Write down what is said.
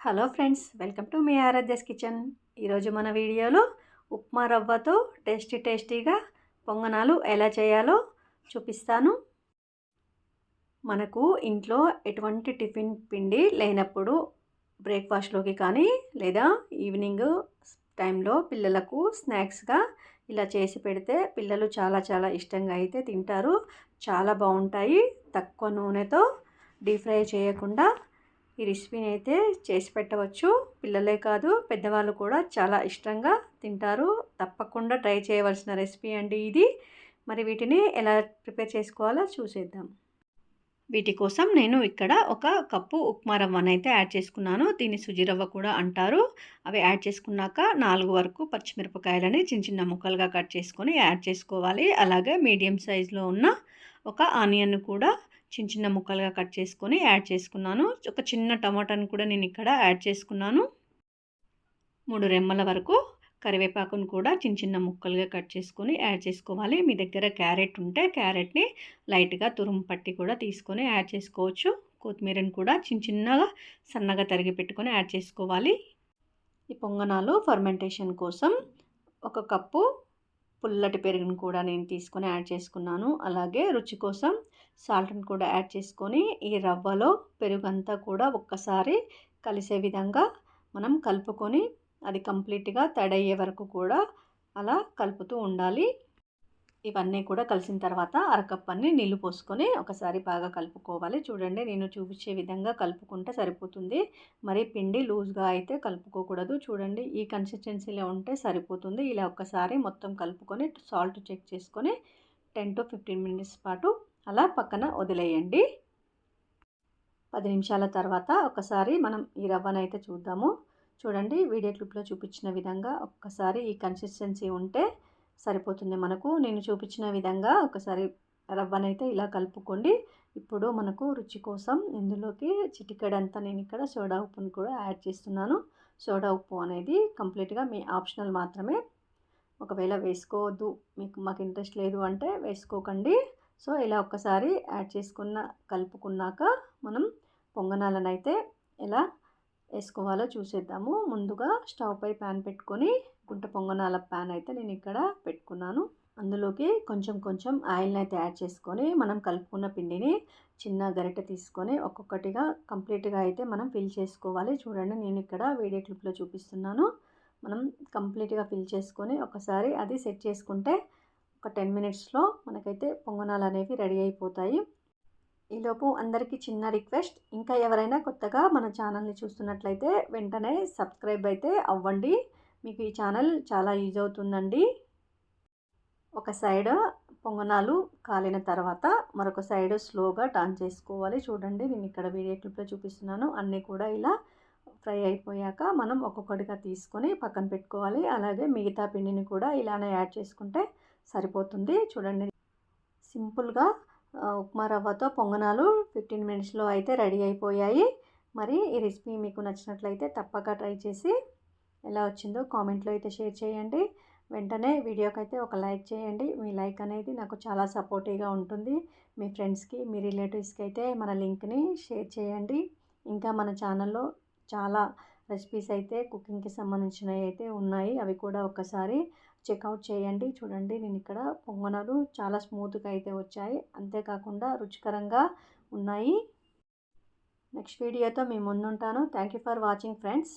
Hello friends welcome to మీ Aaradhya's kitchen. ఈరోజు మన వీడియోలో ఉప్మా రవ్వతో టేస్టీ టేస్టీగా పొంగనాలు ఎలా చేయాలో చూపిస్తాను. మనకు ఇంట్లో ఎటువంటి టిఫిన్ పిండి లేనప్పుడు బ్రేక్ఫాస్ట్లోకి కానీ లేదా ఈవినింగ్ టైంలో పిల్లలకు స్నాక్స్గా ఇలా చేసి పెడితే పిల్లలు చాలా చాలా ఇష్టంగా అయితే తింటారు. చాలా బాగుంటాయి. తక్కువ నూనెతో డీప్ ఫ్రై చేయకుండా ఈ రెసిపీని అయితే చేసి పెట్టవచ్చు. పిల్లలే కాదు పెద్దవాళ్ళు కూడా చాలా ఇష్టంగా తింటారు. తప్పకుండా ట్రై చేయవలసిన రెసిపీ అండి ఇది. మరి వీటిని ఎలా ప్రిపేర్ చేసుకోవాలో చూసేద్దాం. వీటి కోసం నేను ఇక్కడ ఒక కప్పు ఉప్మా రవ్వను అయితే యాడ్ చేసుకున్నాను. దీన్ని సుజిరవ్వ కూడా అంటారు. అవి యాడ్ చేసుకున్నాక నాలుగు వరకు పచ్చిమిరపకాయలని చిన్న చిన్న ముక్కలుగా కట్ చేసుకొని యాడ్ చేసుకోవాలి. అలాగే మీడియం సైజులో ఉన్న ఒక ఆనియన్ కూడా చిన్న చిన్న ముక్కలుగా కట్ చేసుకొని యాడ్ చేసుకున్నాను. ఒక చిన్న టమాటాను కూడా నేను ఇక్కడ యాడ్ చేసుకున్నాను. మూడు రెమ్మల వరకు కరివేపాకును కూడా చిన్న చిన్న ముక్కలుగా కట్ చేసుకొని యాడ్ చేసుకోవాలి. మీ దగ్గర క్యారెట్ ఉంటే క్యారెట్ని లైట్గా తురుము పట్టి కూడా తీసుకొని యాడ్ చేసుకోవచ్చు. కొత్తిమీరని కూడా చిన్న చిన్నగా సన్నగా తరిగి పెట్టుకొని యాడ్ చేసుకోవాలి. ఈ పొంగనాలు ఫర్మెంటేషన్ కోసం ఒక కప్పు పుల్లటి పెరుగును కూడా నేను తీసుకొని యాడ్ చేసుకున్నాను. అలాగే రుచి కోసం సాల్ట్ని కూడా యాడ్ చేసుకొని ఈ రవ్వలో పెరుగు అంతా కూడా ఒక్కసారి కలిసే విధంగా మనం కలుపుకొని అది కంప్లీట్గా తడయ్యే వరకు కూడా అలా కలుపుతూ ఉండాలి. ఇవన్నీ కూడా కలిసిన తర్వాత అరకప్ అన్ని నీళ్ళు పోసుకొని ఒకసారి బాగా కలుపుకోవాలి. చూడండి నేను చూపించే విధంగా కలుపుకుంటే సరిపోతుంది. మరి పిండి లూజ్గా అయితే కలుపుకోకూడదు. చూడండి ఈ కన్సిస్టెన్సీలో ఉంటే సరిపోతుంది. ఇలా ఒక్కసారి మొత్తం కలుపుకొని సాల్ట్ చెక్ చేసుకొని టెన్ టు ఫిఫ్టీన్ మినిట్స్ పాటు అలా పక్కన వదిలేయండి. పది నిమిషాల తర్వాత ఒకసారి మనం ఈ రవ్వను అయితే చూద్దాము. చూడండి వీడియో క్లిప్లో చూపించిన విధంగా ఒక్కసారి ఈ కన్సిస్టెన్సీ ఉంటే సరిపోతుంది మనకు. నేను చూపించిన విధంగా ఒకసారి రవ్వనైతే ఇలా కలుపుకోండి. ఇప్పుడు మనకు రుచి కోసం ఇందులోకి చిటికెడంతా నేను ఇక్కడ సోడా ఉప్పును కూడా యాడ్ చేస్తున్నాను. సోడా ఉప్పు అనేది కంప్లీట్గా మీ ఆప్షనల్ మాత్రమే. ఒకవేళ వేసుకోవద్దు మీకు మాకు ఇంట్రెస్ట్ లేదు అంటే వేసుకోకండి. సో ఇలా ఒక్కసారి యాడ్ చేసుకున్న కలుపుకున్నాక మనం పొంగనాలను అయితే ఎలా వేసుకోవాలో చూసేద్దాము. ముందుగా స్టవ్ పై ప్యాన్ పెట్టుకొని గుంట పొంగనాల ప్యాన్ అయితే నేను ఇక్కడ పెట్టుకున్నాను. అందులోకి కొంచెం కొంచెం ఆయిల్ని అయితే యాడ్ చేసుకొని మనం కలుపుకున్న పిండిని చిన్న గరిటె తీసుకొని ఒక్కొక్కటిగా కంప్లీట్గా అయితే మనం ఫిల్ చేసుకోవాలి. చూడండి నేను ఇక్కడ వీడియో క్లిప్లో చూపిస్తున్నాను. మనం కంప్లీట్గా ఫిల్ చేసుకొని ఒకసారి అది సెట్ చేసుకుంటే ఒక టెన్ మినిట్స్లో మనకైతే పొంగనాలు అనేవి రెడీ అయిపోతాయి. ఈలోపు అందరికీ చిన్న రిక్వెస్ట్ ఇంకా ఎవరైనా కొత్తగా మన ఛానల్ని చూస్తున్నట్లయితే వెంటనే సబ్స్క్రైబ్ అయితే అవ్వండి. మీకు ఈ ఛానల్ చాలా యూజ్ అవుతుందండి. ఒక సైడ్ పొంగనాలు కాలిన తర్వాత మరొక సైడ్ స్లోగా టర్న్ చేసుకోవాలి. చూడండి నేను ఇక్కడ వీడియో క్లిప్లో చూపిస్తున్నాను. అన్నీ కూడా ఇలా ఫ్రై అయిపోయాక మనం ఒక్కొక్కటిగా తీసుకొని పక్కన పెట్టుకోవాలి. అలాగే మిగతా పిండిని కూడా ఇలానే యాడ్ చేసుకుంటే సరిపోతుంది. చూడండి. సింపుల్గా ఉప్మా రవ్వతో పొంగనాలు ఫిఫ్టీన్ మినిట్స్లో అయితే రెడీ అయిపోయాయి. మరి ఈ రెసిపీ మీకు నచ్చినట్లయితే తప్పక ట్రై చేసి ఎలా వచ్చిందో కామెంట్లో అయితే షేర్ చేయండి. వెంటనే వీడియోకి అయితే ఒక లైక్ చేయండి. మీ లైక్ అనేది నాకు చాలా సపోర్టివ్గా ఉంటుంది. మీ ఫ్రెండ్స్కి మీ రిలేటివ్స్కి అయితే మన లింక్ని షేర్ చేయండి. ఇంకా మన ఛానల్లో చాలా రెసిపీస్ అయితే కుకింగ్కి సంబంధించినవి అయితే ఉన్నాయి. అవి కూడా ఒకసారి చెక్అవుట్ చేయండి. చూడండి నేను ఇక్కడ పొంగనాలు చాలా స్మూత్గా అయితే వచ్చాయి. అంతేకాకుండా రుచికరంగా ఉన్నాయి. నెక్స్ట్ వీడియోతో మీ ముందుంటాను. Thank you for watching friends.